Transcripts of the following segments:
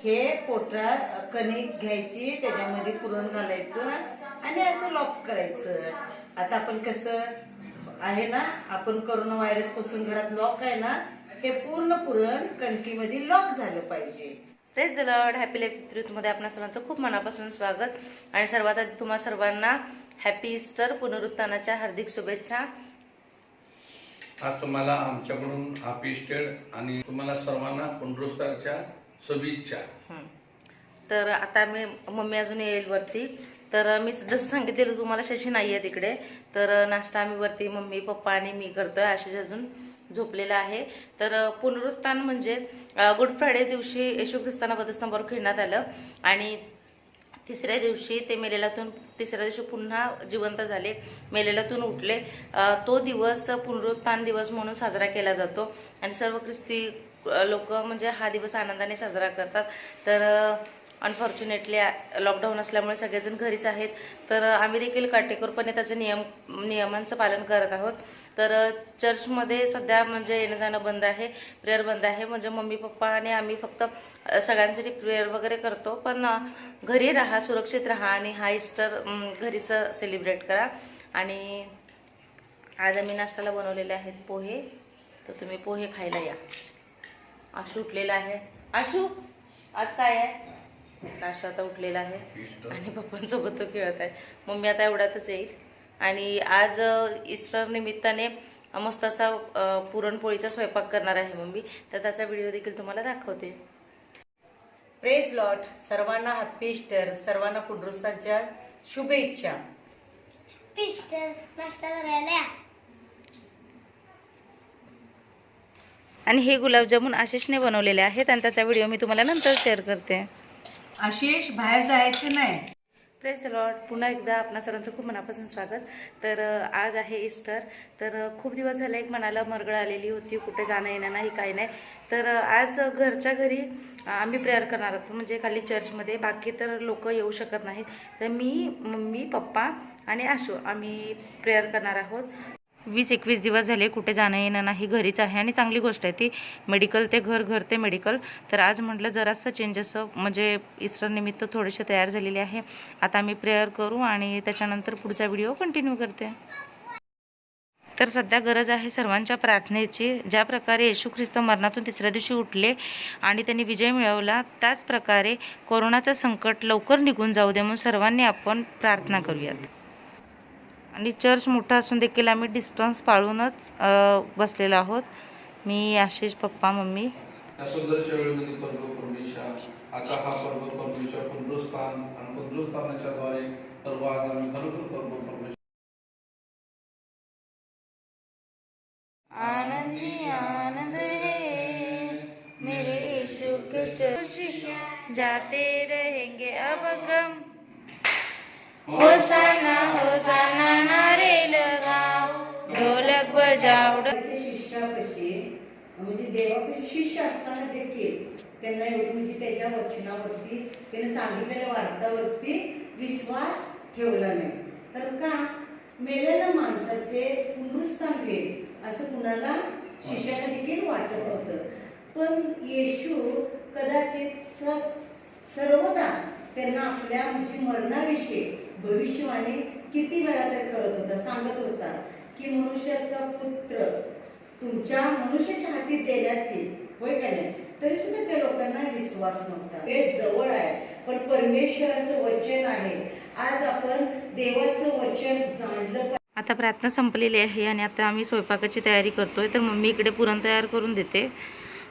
हे पोटात कणिक घ्यायची त्याच्यामध्ये पुरण घालायचं आणि असं लॉक करायचं. आता आपण कसं आहे ना आपण करोना व्हायरसपासून घरात लॉक आहे ना हे पूर्ण पुरण कणकीमध्ये लॉक झालं पाहिजे. प्रेस द लॉर्ड हॅपी लाईफमध्ये आपणा सर्वांचं खूप मनापासून स्वागत. आणि सर्वात आधी तुम्हा सर्वांना हॅपी इस्टर पुनरुत्थानाच्या हार्दिक शुभेच्छा. आज तुम्हाला आमच्याकडून हॅपी स्टेड आणि तुम्हाला सर्वांना पुनरुस्तारच्या शुभेच्छा. तर आता मी मम्मी अजून येईल वरती. तर मी जसं सांगितलेलं तुम्हाला शशी नाही आहे तिकडे. तर नाश्ता आम्ही वरती मम्मी पप्पा आणि मी करतोय. आशिष अजून झोपलेला आहे. तर पुनरुत्थान म्हणजे गुड फ्रायडे दिवशी येशू ख्रिस्ताना बदस्तंभावर खेळण्यात आलं. आणि तिसऱ्या दिवशी ते मेलेल्यातून तिसऱ्या दिवशी पुन्हा जिवंत झाले. मेलेल्यातून उठले. तो दिवस पुनरुत्थान दिवस म्हणून साजरा केला जातो. आणि सर्व ख्रिस्ती लोक म्हणजे हा दिवस आनंदाने साजरा करतात. तर अनफॉर्च्युनेटली लॉकडाऊन असल्यामुळे सगळेजण घरीच आहेत. तर आम्ही देखील काटेकोरपणे त्याचे नियम नियमांचं पालन करत आहोत. तर चर्चमध्ये सध्या म्हणजे येणं जाणं बंद आहे. प्रेयर बंद आहे. म्हणजे मम्मी पप्पा आणि आम्ही फक्त सगळ्यांसाठी प्रेयर वगैरे करतो. पण घरी राहा सुरक्षित राहा आणि हा इस्टर घरीच सेलिब्रेट करा. आणि आज आम्ही नाश्त्याला बनवलेले आहेत पोहे. तर तुम्ही पोहे खायला या. आशू उठलेला आहे. आशू आज काय आहे? आशू आता उठलेला आहे. आणि पप्पांसोबत तो खेळत आहे. मम्मी आता एवढ्यातच येईल. आणि आज इस्टर निमित्ताने मस्त असा पुरणपोळीचा स्वयंपाक करणार आहे मम्मी. तर त्याचा व्हिडिओ देखील तुम्हाला दाखवते. प्रेज लॉट सर्वांना हॅपी इस्टर सर्वांना पुनरुस्तांच्या शुभेच्छा पिस्टर नाश्ता करायला या. आणि हे गुलाबजामुन आशिषने बनवलेले आहेत आणि त्याचा व्हिडिओ मी तुम्हाला नंतर शेअर करते. आशिष बाहेर जायचं नाही. प्रेस लॉर्ड पुन्हा एकदा आपणा सर्वांचं खूप मनापासून स्वागत. तर आज आहे इस्टर तर खूप दिवस झाले एक मनाला मरगळ आलेली होती. कुठे जाणं येणं नाही काही नाही. तर आज घरच्या घरी आम्ही प्रेयर करणार आहोत. म्हणजे खाली चर्चमध्ये बाकी तर लोक येऊ शकत नाहीत. तर मी मम्मी पप्पा आणि आशू आम्ही प्रेयर करणार आहोत. वीस एकवीस दिवस झाले कुठे जाणं येणं नाही घरीच आहे आणि चांगली गोष्ट आहे ती. मेडिकल ते घर घर ते मेडिकल तर आज म्हटलं जरासं चेंजेस म्हणजे इस्टरनिमित्त थोडेसे तयार झालेले आहे. आता मी प्रेयर करू आणि त्याच्यानंतर पुढचा व्हिडिओ कंटिन्यू करते. तर सध्या गरज आहे सर्वांच्या प्रार्थनेची. ज्या प्रकारे येशू ख्रिस्त मरणातून तिसऱ्या दिवशी उठले आणि त्यांनी विजय मिळवला त्याच प्रकारे कोरोनाचं संकट लवकर निघून जाऊ दे म्हणून सर्वांनी आपण प्रार्थना करूयात. आणि चर्च मोठा असून देखील आम्ही डिस्टन्स पाळूनच बसलेलो आहोत. मी आशिष पप्पा मम्मी. या सुंदरशा वेळेमध्ये पर्व परमेश्वर आता हा पर्व परमेश्वर पुनरुस्थान आणि पुनरुस्थानाच्या द्वारे सर्व आज आम्ही खरोखर पर्व परमेश्वर. आनंदी आनंद है मेरे यीशु के चर्च जाते रहेंगे अब गम। होसाना होसाना। शिष्यापाशी म्हणजे देवापाशी शिष्य असताना देखील त्यांना एवढी म्हणजे त्याच्या वचनावरती त्याने सांगितलेल्या वार्तावरती विश्वास ठेवला नाही. तर का? मेलेल्या माणसाचे पुनरुस्थान होईल असं कुणाला शिष्याला देखील वाटत होतं पण येशू कदाचित सर्वदा त्यांना आपल्या म्हणजे मरणाविषयी भविष्यवाणी किती वेळा तर करत होता सांगत होता. की मनुष्याचा पुत्र तुमच्या मनुष्याच्या हाती देण्यात येईल. होय का नाही? तरी सुद्धा त्या लोकांना विश्वास नव्हता. वेळ जवळ आहे. पण परमेश्वराचं वचन आहे. आज आपण देवाचं वचन जाणलं आता प्रार्थना संपलेली आहे आणि आता आम्ही स्वयंपाकाची तयारी करतोय. तर मम्मी इकडे पुरण तयार करून देते.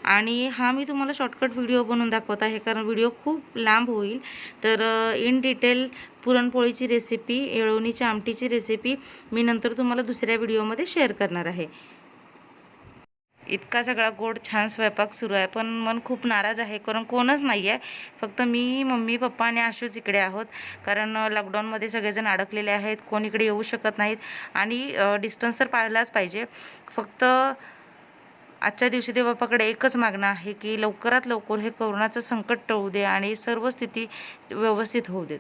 आणि हा मी तुम्हाला शॉर्टकट व्हिडिओ बनवून दाखवत आहे कारण व्हिडिओ खूप लांब होईल. तर इन डिटेल पुरणपोळीची रेसिपी येळवणीच्या आमटीची रेसिपी मी नंतर तुम्हाला दुसऱ्या व्हिडिओमध्ये शेअर करणार आहे. इतका सगळा गोड छान स्वयंपाक सुरू आहे पण मन खूप नाराज आहे. कारण कोणच नाही आहे फक्त मी मम्मी पप्पा आणि आशूच इकडे आहोत. कारण लॉकडाऊनमध्ये सगळेजण अडकलेले आहेत. कोण इकडे येऊ शकत नाहीत. आणि डिस्टन्स तर पाळलाच पाहिजे. फक्त आजच्या दिवशी देवबापाकडे एकच मागणं आहे की लवकरात लवकर हे कोरोनाचं संकट टळू दे आणि सर्व स्थिती व्यवस्थित होऊ देत.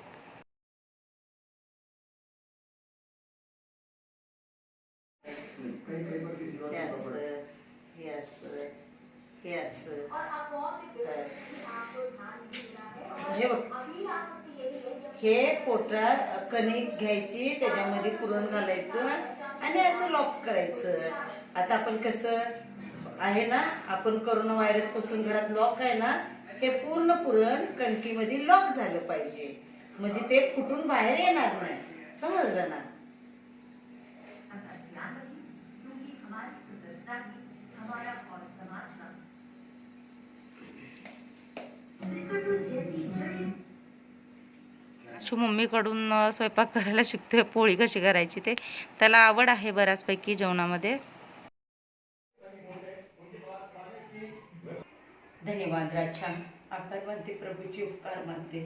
हे बघ. पोटात कणिक घ्यायची त्याच्यामध्ये पुरण घालायचं आणि असं लॉक करायचं. आता आपण कसं आहे ना आपण करोना व्हायरसपासून घरात लॉक आहे ना हे पूर्ण पुरण कणकीमध्ये लॉक झालं पाहिजे. म्हणजे ते फुटून बाहेर येणार नाही. समजलं ना? शो मम्मीकडून स्वयंपाक करायला शिकतोय पोळी कशी करायची ते. त्याला आवड आहे बऱ्याचपैकी जेवणामध्ये. धन्यवाद राजा आभार मानते प्रभूचे उपकार मानते.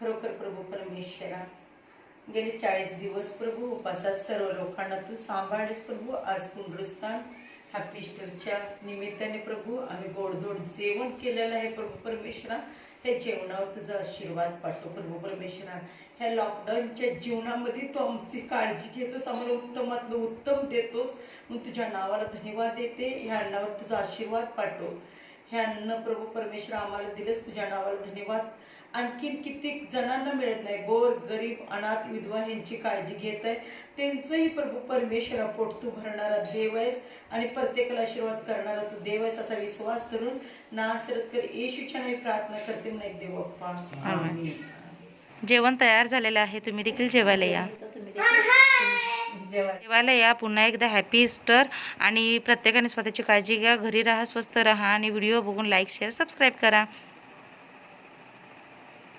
खरोखर प्रभू परमेश्वरा गेले चाळीस दिवस प्रभू उपासात सर्व लोकांना तू सांभाळेस प्रभू. आज पुनरुस्थान हॅपी स्टरच्या निमित्ताने प्रभू. आम्ही गोडधोड जेवण केलेलं आहे प्रभू परमेश्वरा. त्या जेवणावर तुझा आशीर्वाद पाठतो प्रभू परमेश्वरा. ह्या लॉकडाऊनच्या जीवनामध्ये तू आमची काळजी घेतोस आम्हाला उत्तमातलं उत्तम देतोस. मग तुझ्या नावाला धन्यवाद देते. ह्या अन्नावर तुझा आशीर्वाद पाठव. हे अन्न प्रभू परमेश्वर आम्हाला दिलंस तुझ्या नावाला धन्यवाद. आणखीन कित्येक जणांना मिळत नाही. गोर गरीब अनाथ विधवा यांची काळजी घेत आहे. त्यांचंही प्रभू परमेश्वरा पोट तू भरणारा देव आहेस आणि प्रत्येकाला आशीर्वाद करणारा तू देव आहेस असा विश्वास धरून नासरत कर. येशूच्या नावी प्रार्थना करते. एक देव बाप्पा. आमेन. जेवण तयार झालेलं आहे. तुम्ही देखील जेवायला या. जेवायला या. पुन्हा एकदा हॅपी इस्टर आणि प्रत्येकाने स्वतःची काळजी घ्या. घरी राहा स्वस्त राहा आणि व्हिडिओ बघून लाईक शेअर सबस्क्राईब करा.